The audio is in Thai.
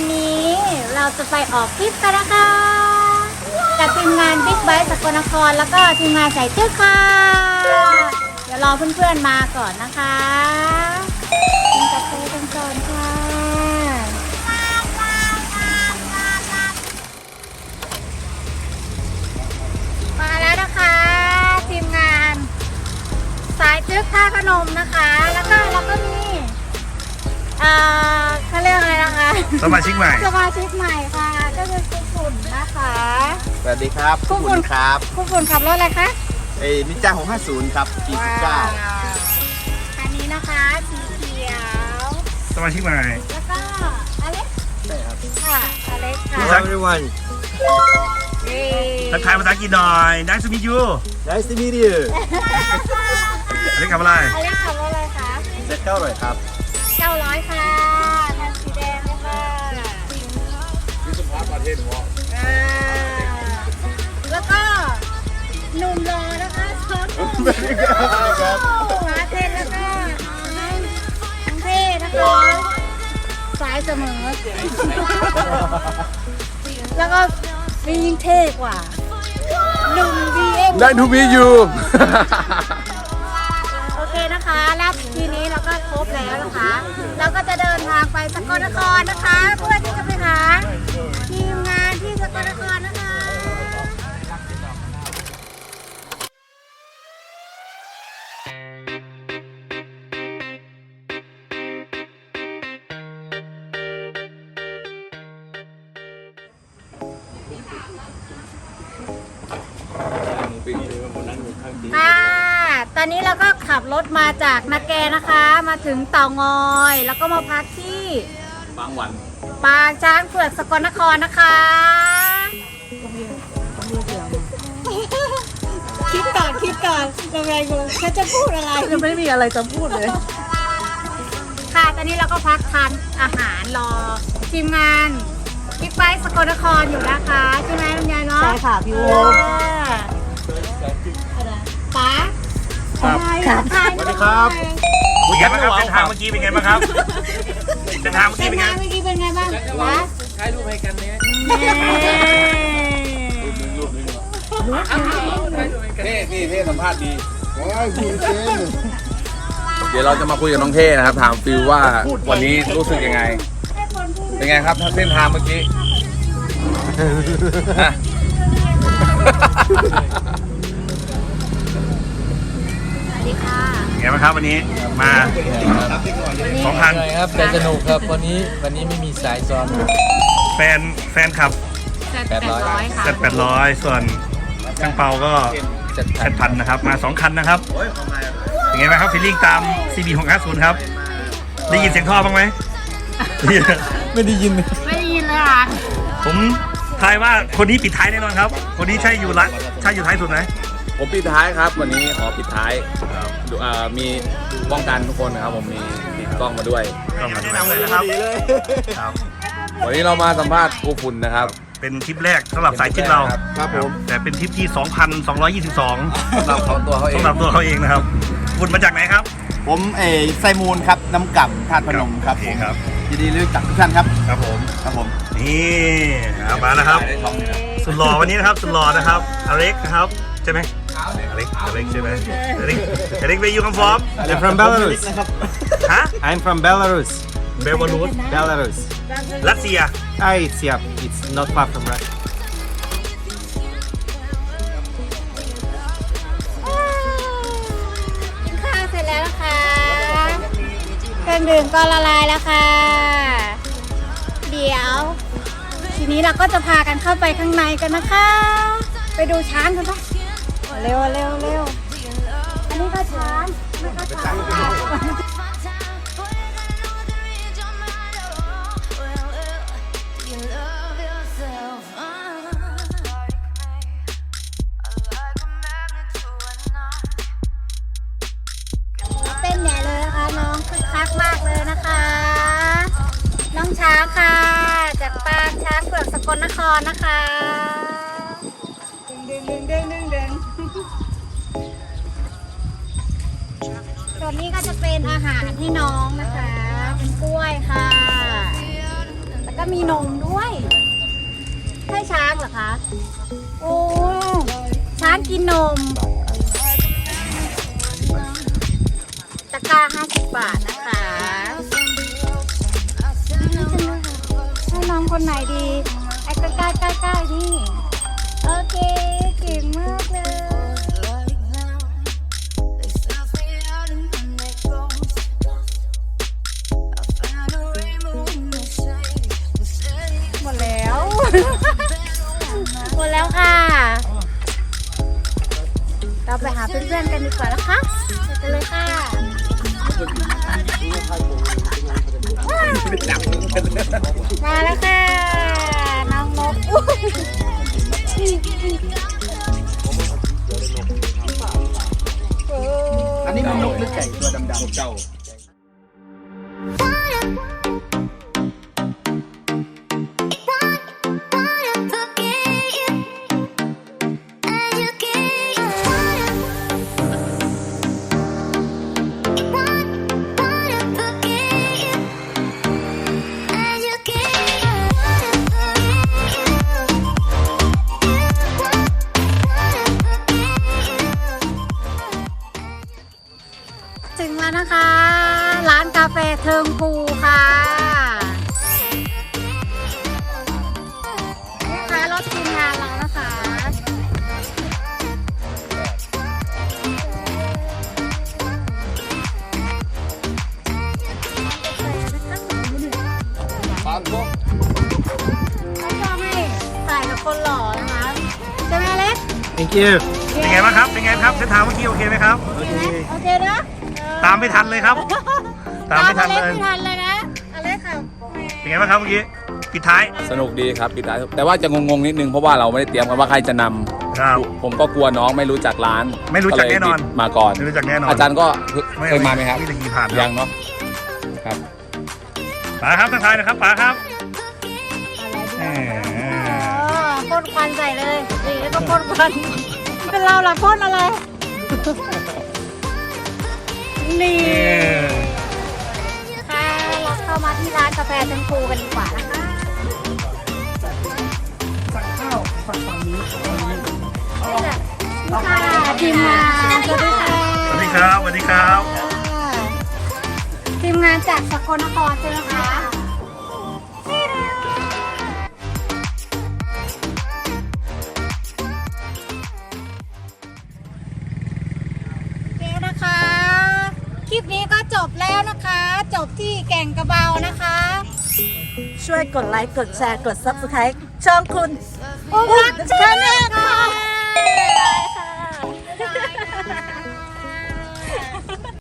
วันนี้เราจะไปออกทริปกันนะคะกับทีมงานบิ๊กไบค์สกลนครแล้วก็ทีมงานสายจื้อค่ะ เดี๋ยวรอเพื่อนๆมาก่อนนะคะกินกาแฟกันก่อนค่ะ มาแล้วนะคะ ทีมงานสายจึ๊กท่าขนมนะคะ แล้วก็แล้วก็มี อ่าเขาเรียกอะไรนะคะ สมาชิกใหม่ สมาชิกใหม่ค่ะ ก็คือคุณฝุ่นนะคะสวัสดีครับคุณคุณครับคุณฝุ่นขับรถอะไรคะ เอ้นิจ้า650 ครับ ว้าว49คันนี้นะคะสีเขียว สมาชิกใหม่ แล้วก็อเล็กค่ะอเล็กค่ะภาษา everyone เย้ ทักทายภาษาอังกฤษหน่อย nice to meet you nice to meet you อันนี้ขับอะไร อเล็กขับรถอะไรคะจะเข้าหน่อยครับ 900 ค่ะคันสีแดงเลยค่ะอ่าแล้วก็หนุ่มรอนะคะซอสหนุ่มครับมาเทนแล้วก็ทั้งเท่นะคะสายเสมอ แล้วก็ยิ่งเท่กว่าหนุ่มบีเอ็มได้ทูมียูโอเค นะคะและทีนี้เราก็ครบแล้วนะคะ เราก็จะเดินทางไปสกลนครนะคะ เพื่อที่จะไปหาทีมงานที่สกลนครนะคะค่ะ ตอนนี้เราก็ขับรถมาจากนาแกนะคะ มาถึงเต่างอย แล้วก็มาพักที่บางวันปางช้างเผือกสกลนครนะคะคิดก่อนคิดก่อนทำไมกูเขาจะพูดอะไรยังไม่มีอะไรจะพูดเลย ค่ะตอนนี้เราก็พักทานอาหารรอทีมงานบิ๊กไบค์สกลนครอยู่นะคะใช่ไหมลำไยเนาะใช่ค่ะพี่โอป๋า ครับค่ะสวัสดีครับเป็นไงบ้างครับเส้นทางเมื่อกี้เป็นไงบ้างครับเส้นทางเมื่อเส้กี้นเป็นไงทางเมื่อกี้เป็นไงบ้างวะถ่ายรูปให้กันเนี้ยเท่นี่เท่สัมภาษณ์ดีเดี๋ยวเราจะมาคุยกับน้องเท่นะครับ ถามฟิลว่าวันนี้รู้สึกยังไง เป็นไงครับเส้นทางเมื่อกี้ฮะสวัส ดีค่ะเป็นไงบ้างครับวันนี้มาสองพันเหนื่อยครับแต่สนุกครับวันนี้วันนี้ไม่มีสายซ้อนแฟนแฟนขับแปดร้อยค่ะเซตแปดร้อยส่วนช่างเปาก็จัดแปดพันนะครับ มาสองคันนะครับเป็นไงบ้างครับฟีลลิ่งตาม CB 6 5 0ครับ ได้ยินเสียงท่อบ้างไหมได้ยินไม่ได้ยินไม่ได้ยินเลยค่ะผมทายว่าคนนี้ปิดท้ายแน่นอนครับ คนนี้ใช่อยู่ละใช่อยู่ท้ายสุดไหม ผมปิดท้ายครับ วันนี้ขอปิดท้ายดูอ่ามีป้องกันทุกคนนะครับ ผมมีติดกล้องมาด้วย ต้องมาแนะนำเลยนะครับครับ วันนี้เรามาสัมภาษณ์ครูฝุ่นนะครับ เป็นทริปแรกสำหรับสายทริปเรา ครับผม แต่เป็นทริปที่ 2,222สำหรับเขาตัวเขาเองสำหรับตัวเขาเองนะครับคุณมาจากไหนครับ ผมเออไซมูลครับน้ำกับธาตุพนมครับโอผเคมครับยินดีรู้จักทุกท่านครับ ครับผม ครับผม นี่เอามาแล้วครับ สุดหล่อวันนี้นะครับ สุดหล่อนะครับ อเล็กนะครับ ใช่ไหม อเล็กอเล็กใช่ไหมอเล็กอเล็กไปอยู่คำฟอร์ม I'm from Belarus ฮะ I'm from Belarus เบลวารูส Belarus รัสเซีย Ah it's yeah it's not far from Russia กินข้าวเสร็จแล้วนะคะเครื่องดื่มก็ละลายแล้วค่ะ เดี๋ยว ทีนี้เราก็จะพากันเข้าไปข้างในกันนะคะ ไปดูช้างกันปะ เร็วเร็วเร็วอันนี้ก็ช้างไม่ก็ช้างเต้นใหญ่เลยนะคะน้องคึกคักมากเลยนะคะ น้องช้างค่ะ จากปางช้างเผือกสกลนครนะคะ ดึงดึงดึงดึง วนนี้ก็จะเป็นอาหารให้น้องนะคะ เป็นกล้วยค่ะ แล้วก็มีนมด้วยให้ช้างเหรอคะ โอ้ ช้างกินนม ตะกร้า50 บาทนะคะให้น้องคนไหนดี ไอ้ใกล้ๆใกล้ๆนี่ โอเค หมดแล้วค่ะ เราไปหาเพื่อนๆกันดีกว่านะคะไปเลยค่ะมาแล้วค่ะน้องนกอันนี้มันนกหรือไก่ตัวดำๆเจ้า แล้วนะคะ ร้านกาแฟเทิงภูค่ะนี่ค่ะรถทีมงานเรานะคะเขาชอบให้ถ่ายกับคนหล่อนะคะใช่ไหมเล็ก thank you เป็นไงบ้างครับ เป็นไงครับเส้นทางเมื่อกี้โอเคไหมครับ โอเคเคนะเออ ตามไม่ทันเลยครับ ตามไม่ทันตามเลอยเล็กไม่ทันเลยนะอเล็กค่ะเป็นไงบ้างครับเมื่อกี้ปิดท้าย สนุกดีครับปิดท้าย แต่ว่าจะงงๆนิดนึงเพราะว่าเราไม่ได้เตรียมกันว่าใครจะนำครับ ผมก็กลัวน้องไม่รู้จักร้านไม่รู้จักแน่นอน เลยบิดมาก่อน ไม่รู้จักแน่นอนอาจารย์ก็เคยมาไหมครับไม่ได้ขี่ผ่านยังเนาะครับ ป๋าครับทักทายนะครับป๋าครับอะไรแหดีมอ๋อพ่นควันใส่เลยนี่แล้วก็พ่นควันเป็นเราล่ะพ่นอะไร นี่ค่ะเราเข้ามาที่ร้านกาแฟเทนคูกันดีกว่านะคะสั่งข้าวฝั่งนี้ค่ะทีมงานสวัสดีค่ะสวัสดีครับสวัสดีครับ ทีมงานจากสกลนครใช่ไหมคะ คลิปนี้ก็จบแล้วนะคะ จบที่แก่งกระเบานะคะ ช่วยกดไลค์ กดแชร์ กด subscribe ช่องคุณ อุ้มรัชาแนลค่ะ